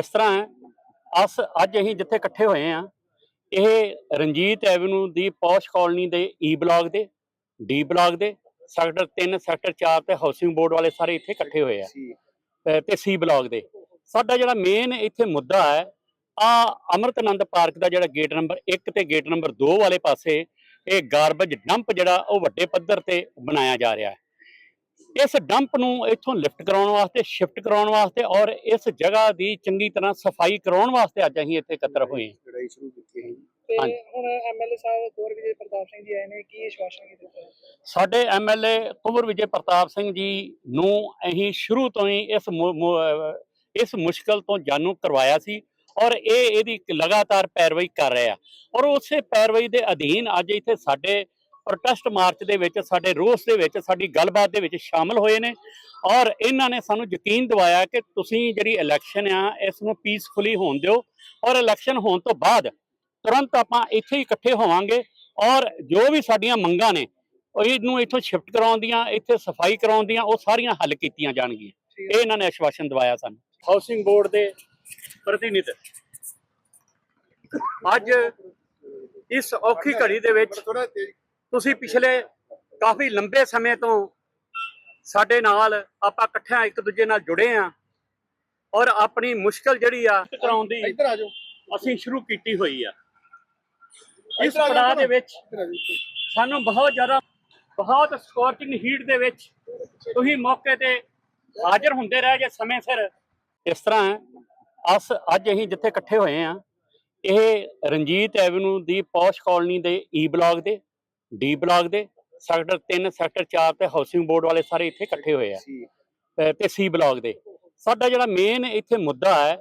ਇਸ ਤਰ੍ਹਾਂ ਹੈ ਅਸ ਅੱਜ ਅਸੀਂ ਜਿੱਥੇ ਇਕੱਠੇ ਹੋਏ ਆ ਇਹ ਰਣਜੀਤ ਐਵਨਿਊ ਦੀ ਪੌਸ਼ ਕਾਲੋਨੀ ਦੇ ਈ ਬਲਾਕ ਦੇ ਡੀ ਬਲਾਕ ਦੇ ਸੈਕਟਰ 3 ਸੈਕਟਰ 4 ਤੇ ਹਾਊਸਿੰਗ ਬੋਰਡ ਵਾਲੇ ਸਾਰੇ ਇੱਥੇ ਇਕੱਠੇ ਹੋਏ ਆ। ਤੇ ਸੀ ਬਲਾਕ ਦੇ। ਸਾਡਾ ਜਿਹੜਾ ਮੇਨ ਇੱਥੇ ਮੁੱਦਾ ਹੈ ਆ ਅਮਰਤਨੰਦ ਪਾਰਕ ਦਾ ਜਿਹੜਾ ਗੇਟ ਨੰਬਰ 1 ਤੇ ਗੇਟ ਨੰਬਰ 2 ਵਾਲੇ ਪਾਸੇ ਇਹ ਗਾਰਬੇਜ ਡੰਪ ਜਿਹੜਾ ਉਹ ਵੱਡੇ ਪੱਧਰ ਤੇ ਬਣਾਇਆ ਜਾ ਰਿਹਾ ਹੈ। ਇਸ ਡੰਪ ਨੂੰ ਇੱਥੋਂ ਲਿਫਟ ਕਰਾਉਣ ਵਾਸਤੇ ਸ਼ਿਫਟ ਕਰਾਉਣ ਵਾਸਤੇ ਔਰ ਇਸ ਜਗ੍ਹਾ ਦੀ ਚੰਗੀ ਤਰ੍ਹਾਂ ਸਫ਼ਾਈ ਕਰਾਉਣ ਵਾਸਤੇ ਅੱਜ ਅਸੀਂ ਇੱਥੇ ਇਕੱਤਰ ਹੋਏ ਹਾਂ ਲੜਾਈ ਸ਼ੁਰੂ ਕੀਤੀ ਹੈ ਤੇ ਹਾਂਜੀ। ਹੁਣ ਐਮਐਲਏ ਸਾਹਿਬ ਗੌਰ ਵਿਜੇ ਪ੍ਰਤਾਪ ਸਿੰਘ ਜੀ ਆਏ ਨੇ ਕੀ ਆਸ਼ਵਾਸਨ ਕੀ ਦਿੱਤਾ ਹੈ? ਸਾਡੇ ਐਮਐਲਏ ਕੁੰਵਰ ਵਿਜੇ ਪ੍ਰਤਾਪ ਸਿੰਘ ਜੀ ਨੂੰ ਅਸੀਂ ਸ਼ੁਰੂ ਤੋਂ ਹੀ ਇਸ ਇਸ ਮੁਸ਼ਕਲ ਤੋਂ ਜਾਣੂ ਕਰਵਾਇਆ ਸੀ ਔਰ ਇਹ ਇਹਦੀ ਲਗਾਤਾਰ ਪੈਰਵਾਈ ਕਰ ਰਿਹਾ ਔਰ ਉਸੇ ਪੈਰਵਾਈ ਦੇ ਅਧੀਨ ਅੱਜ ਇੱਥੇ ਸਾਡੇ ਪ੍ਰੋਟੈਸਟ ਮਾਰਚ ਦੇ ਵਿੱਚ ਸਾਡੇ ਰੋਸ ਦੇ ਵਿੱਚ ਸਾਡੀ ਗੱਲਬਾਤ ਦੇ ਵਿੱਚ ਸ਼ਾਮਲ ਹੋਏ ਨੇ। ਔਰ ਇਹਨਾਂ ਨੇ ਸਾਨੂੰ ਯਕੀਨ ਦਿਵਾਇਆ ਕਿ ਤੁਸੀਂ ਜਿਹੜੀ ਇਲੈਕਸ਼ਨ ਆ ਇਸ ਨੂੰ ਪੀਸਫੁਲੀ ਹੋਣ ਦਿਓ। ਔਰ ਇਲੈਕਸ਼ਨ ਹੋਣ ਤੋਂ ਬਾਅਦ ਤੁਰੰਤ ਆਪਾਂ ਇੱਥੇ ਹੀ ਇਕੱਠੇ ਹੋਵਾਂਗੇ। ਔਰ ਜੋ ਵੀ ਸਾਡੀਆਂ ਮੰਗਾਂ ਨੇ ਉਹ ਇਹਨੂੰ ਇੱਥੋਂ ਸ਼ਿਫਟ ਕਰਾਉਣ ਦੀਆਂ ਇੱਥੇ ਸਫ਼ਾਈ ਕਰਾਉਣ ਦੀਆਂ ਉਹ ਸਾਰੀਆਂ ਹੱਲ ਕੀਤੀਆਂ ਜਾਣਗੀਆਂ। ਇਹ ਇਹਨਾਂ ਨੇ ਆਸ਼ਵਾਸਨ ਦਵਾਇਆ ਸਾਨੂੰ। ਹਾਊਸਿੰਗ ਬੋਰਡ ਦੇ ਪ੍ਰਤੀਨਿਧ। ਅੱਜ ਇਸ ਔਖੀ ਘੜੀ ਦੇ ਵਿੱਚ ਤੁਸੀਂ ਪਿਛਲੇ ਕਾਫੀ ਲੰਬੇ ਸਮੇਂ ਤੋਂ ਸਾਡੇ ਨਾਲ ਆਪਾਂ ਇਕੱਠਿਆਂ ਇੱਕ ਦੂਜੇ ਨਾਲ ਜੁੜੇ ਆ ਔਰ ਆਪਣੀ ਮੁਸ਼ਕਲ ਜਿਹੜੀ ਆ ਕਰਾਉਣ ਦੀ ਇੱਧਰ ਆ ਜਾਓ। ਅਸੀਂ ਸ਼ੁਰੂ ਕੀਤੀ ਹੋਈ ਆ। ਇਸ ਪੜਾਅ ਦੇ ਵਿੱਚ ਸਾਨੂੰ ਬਹੁਤ ਜ਼ਿਆਦਾ ਬਹੁਤ ਸਕੋਰਚਿੰਗ ਹੀਟ ਦੇ ਵਿੱਚ ਤੁਸੀਂ ਮੌਕੇ ਤੇ ਹਾਜ਼ਰ ਹੁੰਦੇ ਰਹੇ ਜੇ ਸਮੇਂ ਸਿਰ। ਇਸ ਤਰ੍ਹਾਂ ਅਸ ਅੱਜ ਅਸੀਂ ਜਿੱਥੇ ਇਕੱਠੇ ਹੋਏ ਆ ਇਹ ਰਣਜੀਤ ਐਵਨਿਊ ਦੀ ਪੌਸ਼ ਕਾਲੋਨੀ ਦੇ ਈ ਬਲਾਕ ਦੇ ਡੀ ਬਲਾਕ ਦੇ ਸੈਕਟਰ 3 ਸੈਕਟਰ 4 ਤੇ ਹਾਊਸਿੰਗ ਬੋਰਡ ਵਾਲੇ ਸਾਰੇ ਇੱਥੇ ਇਕੱਠੇ ਹੋਏ ਆ। ਤੇ ਸੀ ਬਲਾਕ ਦੇ। ਸਾਡਾ ਜਿਹੜਾ ਮੇਨ ਇੱਥੇ ਮੁੱਦਾ ਹੈ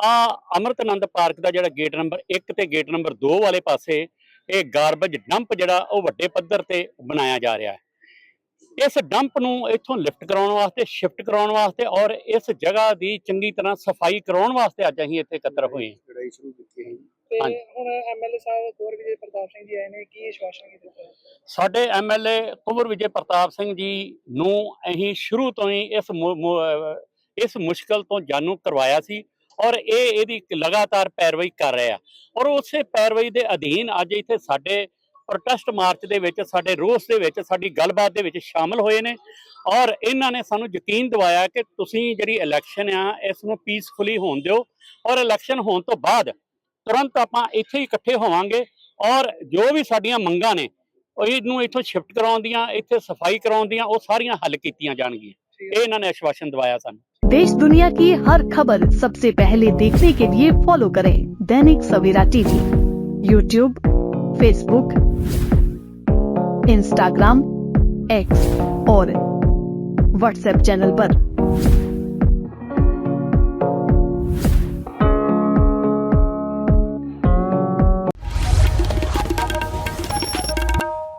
ਆ ਅਮਰਤਨੰਦ ਪਾਰਕ ਦਾ ਜਿਹੜਾ ਗੇਟ ਨੰਬਰ 1 ਤੇ ਗੇਟ ਨੰਬਰ 2 ਵਾਲੇ ਪਾਸੇ ਇਹ ਗਾਰਬੇਜ ਡੰਪ ਜਿਹੜਾ ਉਹ ਵੱਡੇ ਪੱਧਰ ਤੇ ਬਣਾਇਆ ਜਾ ਰਿਹਾ ਹੈ। ਇਸ ਡੰਪ ਨੂੰ ਇੱਥੋਂ ਲਿਫਟ ਕਰਾਉਣ ਵਾਸਤੇ ਸ਼ਿਫਟ ਕਰਾਉਣ ਵਾਸਤੇ ਔਰ ਇਸ ਜਗ੍ਹਾ ਦੀ ਚੰਗੀ ਤਰ੍ਹਾਂ ਸਫ਼ਾਈ ਕਰਾਉਣ ਵਾਸਤੇ ਅੱਜ ਅਸੀਂ ਇੱਥੇ ਇਕੱਤਰ ਹੋਏ ਹਾਂ। ਲੜਾਈ ਸ਼ੁਰੂ ਕੀਤੀ ਹੈ ਤੇ ਹਾਂਜੀ। ਹੁਣ ਐਮਐਲਏ ਸਾਹਿਬ ਗੌਰ ਵਿਜੇ ਪ੍ਰਤਾਪ ਸਿੰਘ ਜੀ ਆਏ ਨੇ ਕੀ ਆਸ਼ਵਾਸਨ ਕੀ ਦਿੱਤਾ ਹੈ? ਸਾਡੇ ਐਮਐਲਏ ਕੁੰਵਰ ਵਿਜੇ ਪ੍ਰਤਾਪ ਸਿੰਘ ਜੀ ਨੂੰ ਅਸੀਂ ਸ਼ੁਰੂ ਤੋਂ ਹੀ ਇਸ ਮੁ- ਮੁ- ਅਹ ਇਸ ਮੁਸ਼ਕਲ ਤੋਂ ਜਾਣੂ ਕਰਵਾਇਆ ਸੀ ਔਰ ਇਹ ਇਹਦੀ ਇੱਕ ਲਗਾਤਾਰ ਪੈਰਵਾਈ ਕਰ ਰਿਹਾ ਔਰ ਉਸੇ ਪੈਰਵਾਈ ਦੇ ਅਧੀਨ ਅੱਜ ਇੱਥੇ ਸਾਡੇ ਪ੍ਰੋਟੈਸਟ ਮਾਰਚ ਦੇ ਵਿੱਚ ਸਾਡੇ ਰੋਸ ਦੇ ਵਿੱਚ ਸਾਡੀ ਗੱਲਬਾਤ ਦੇ ਵਿੱਚ ਸ਼ਾਮਲ ਹੋਏ ਨੇ ਔਰ ਇਹਨਾਂ ਨੇ ਸਾਨੂੰ ਯਕੀਨ ਦਿਵਾਇਆ ਕਿ ਤੁਸੀਂ ਜਿਹੜੀ ਇਲੈਕਸ਼ਨ ਆ ਇਸ ਨੂੰ ਪੀਸਫੁਲੀ ਹੋਣ ਦਿਓ ਔਰ ਇਲੈਕਸ਼ਨ ਹੋਣ ਤੋਂ ਬਾਅਦ ਤੁਰੰਤ ਆਪਾਂ ਇੱਥੇ ਹੀ ਇਕੱਠੇ ਹੋਵਾਂਗੇ ਔਰ ਜੋ ਵੀ ਸਾਡੀਆਂ ਮੰਗਾਂ ਨੇ ਉਹ ਇਹਨੂੰ ਇੱਥੋਂ ਸ਼ਿਫਟ ਕਰਾਉਣ ਦੀਆਂ ਇੱਥੇ ਸਫਾਈ ਕਰਾਉਣ ਦੀਆਂ ਉਹ ਸਾਰੀਆਂ ਹੱਲ ਕੀਤੀਆਂ ਜਾਣਗੀਆਂ ਠੀਕ ਇਹ ਇਹਨਾਂ ਨੇ ਆਸ਼ਵਾਸਨ ਦਵਾਇਆ ਸਾਨੂੰ देश दुनिया की हर खबर सबसे पहले देखने के लिए फॉलो करें Dainik Savera TV YouTube Facebook Instagram X और व्हाट्सएप चैनल पर।